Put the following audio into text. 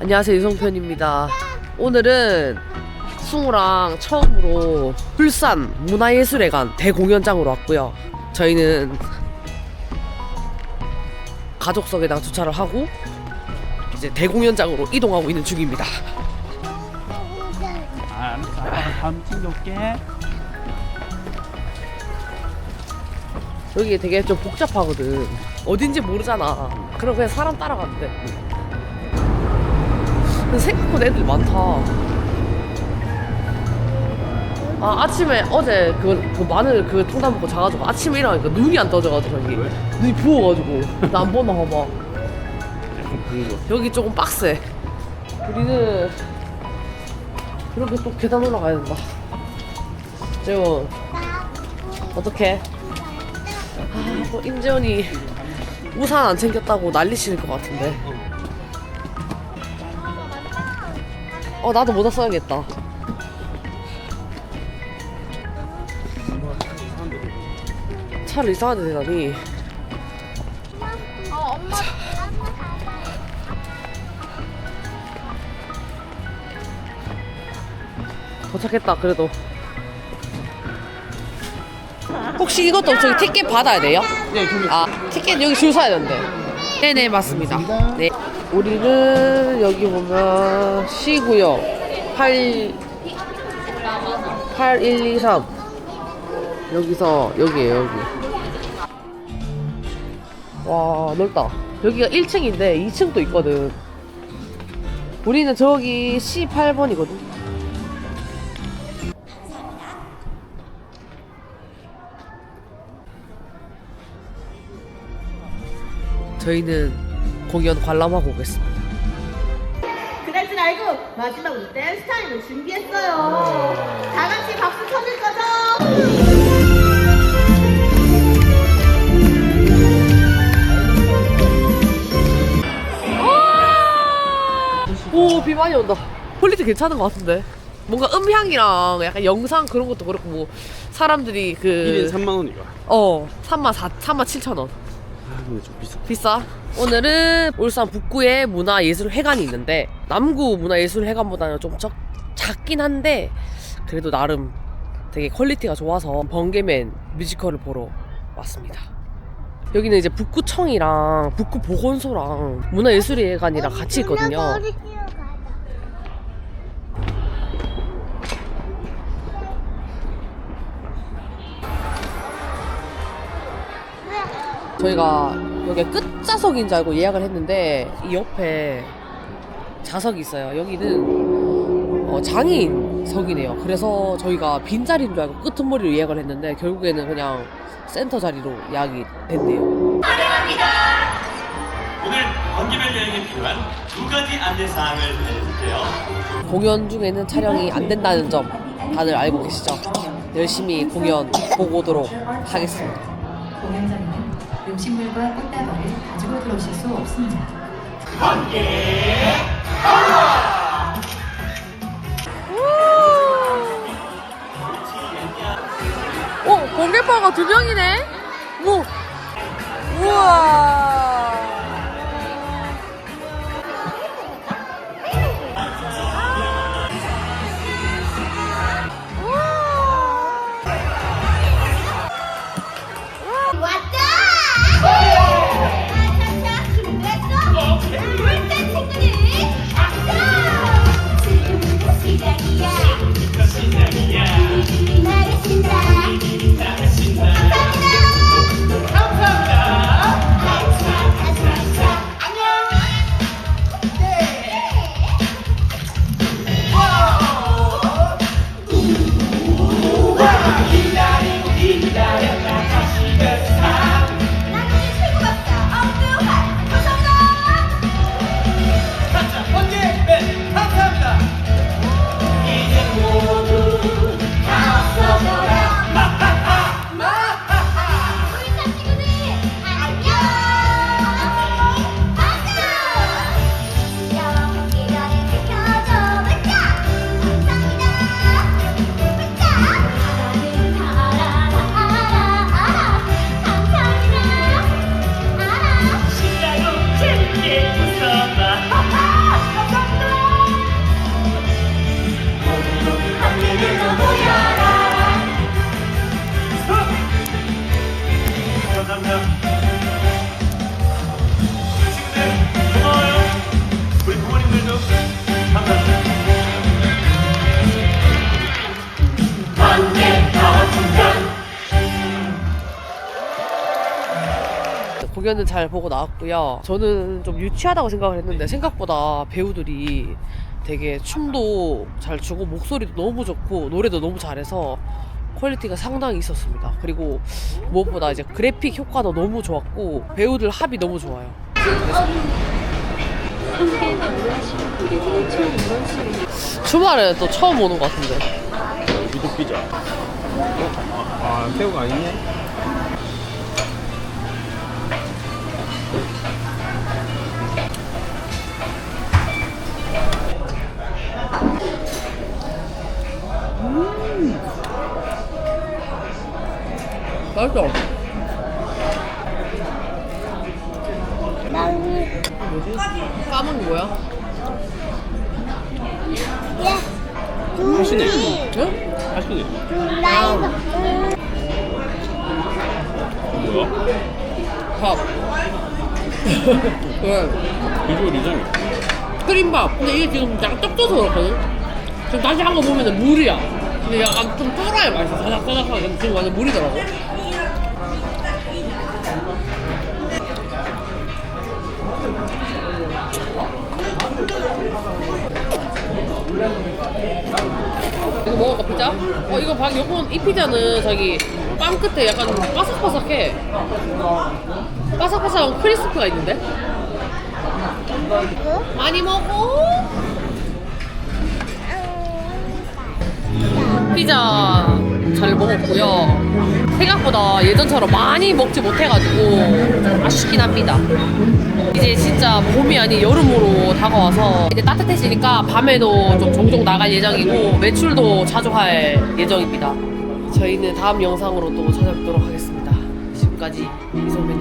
안녕하세요 유성편입니다. 오늘은 승우랑 처음으로 울산 문화예술회관 대공연장으로 왔고요. 저희는 가족석에다가 주차를 하고 이제 대공연장으로 이동하고 있는 중입니다. 챙겨올게. 여기 되게 좀 복잡하거든. 어딘지 모르잖아. 그럼 그냥 사람 따라가면 돼. 근데 생각보다 애들 많다. 아, 아침에 어제 그, 그 마늘 그 통닭 먹고 자가지고 아침에 일어나니까 눈이 안 떠져가지고 여기. 눈이 부어가지고. 나 안 보나 봐봐. 여기 조금 빡세. 우리는 그렇게 또 계단 올라가야 된다. 재훈, 어떡해? 아, 뭐 임재원이 우산 안 챙겼다고 난리칠 것 같은데. 어, 나도 모자 써야겠다. 차를 이상한 데 대다니. 도착했다, 그래도. 혹시 이것도 저기 티켓 받아야 돼요? 네, 아, 티켓 여기 줄 서야 되는데. 네네, 맞습니다. 네. 우리는 여기 보면 C구역 8, 8123. 여기서, 여기에요, 여기. 와, 넓다. 여기가 1층인데 2층도 있거든. 우리는 저기 C8번이거든. 저희는 공연 관람하고 오겠습니다. 그날 줄 알고 마지막으로 댄스 타임을 준비했어요. 다 같이 박수 쳐줄 거죠? 오, 비 많이 온다. 퀄리티 괜찮은 것 같은데. 뭔가 음향이랑 약간 영상 그런 것도 그렇고 뭐 사람들이 1인 그 3만 원이가. 어, 3만 4, 3만 7천 원. 아, 근데 좀 비싸. 비싸. 오늘은 울산 북구에 문화예술회관이 있는데 남구 문화예술회관보다는 좀 적, 작긴 한데 그래도 나름 되게 퀄리티가 좋아서 번개맨 뮤지컬을 보러 왔습니다. 여기는 이제 북구청이랑 북구보건소랑 문화예술회관이랑 같이 있거든요. 저희가 여기 끝좌석인 줄 알고 예약을 했는데 이 옆에 좌석이 있어요. 여기는 어, 장애인석이네요. 그래서 저희가 빈자리인 줄 알고 끄트머리로 예약을 했는데 결국에는 그냥 센터 자리로 예약이 됐네요. 오늘 번개별 여행에 필요한 두 가지 안내 사항을 알려드릴게요. 공연 중에는 촬영이 안 된다는 점 다들 알고 계시죠? 열심히 공연 보고 오도록 하겠습니다. 음식물과 꽃다발을 가지고 들어오실 수 없습니다. 어, 번개파가 두 명이네? 뭐, 우와. 공연은 잘 보고 나왔고요. 저는 좀 유치하다고 생각을 했는데 생각보다 배우들이 되게 춤도 잘 추고 목소리도 너무 좋고 노래도 너무 잘해서 퀄리티가 상당히 있었습니다. 그리고 무엇보다 이제 그래픽 효과도 너무 좋았고 배우들 합이 너무 좋아요. 주말에 또 처음 오는 것 같은데. 유독 피자. 아, 새우가 아니네. 맛있어. 뭐지? 까만 뭐야? 하시네. 응? 하시네. 뭐야? 밥. 왜? 비주얼 이상해. 크림밥. 근데 이게 지금 약간 떡져서 그렇거든? 지금 다시 한 거 보면 물이야. 근데 약간 좀 쫄아야 맛있어. 사작사작하게. 근데 지금 완전 물이더라고. 이거 먹을까 피자? 어 이거 방 요건 이 피자는 자기 빵 끝에 약간 바삭바삭해. 바삭바삭한 크리스피가 있는데? 많이 먹어. 피자 잘 먹었고요. 생각보다 예전처럼 많이 먹지 못해가지고 좀 아쉽긴 합니다. 이제 진짜 봄이 아닌 여름으로 다가와서 이제 따뜻해지니까 밤에도 좀 종종 나갈 예정이고 매출도 자주 할 예정입니다. 저희는 다음 영상으로 또 찾아뵙도록 하겠습니다. 지금까지 이소민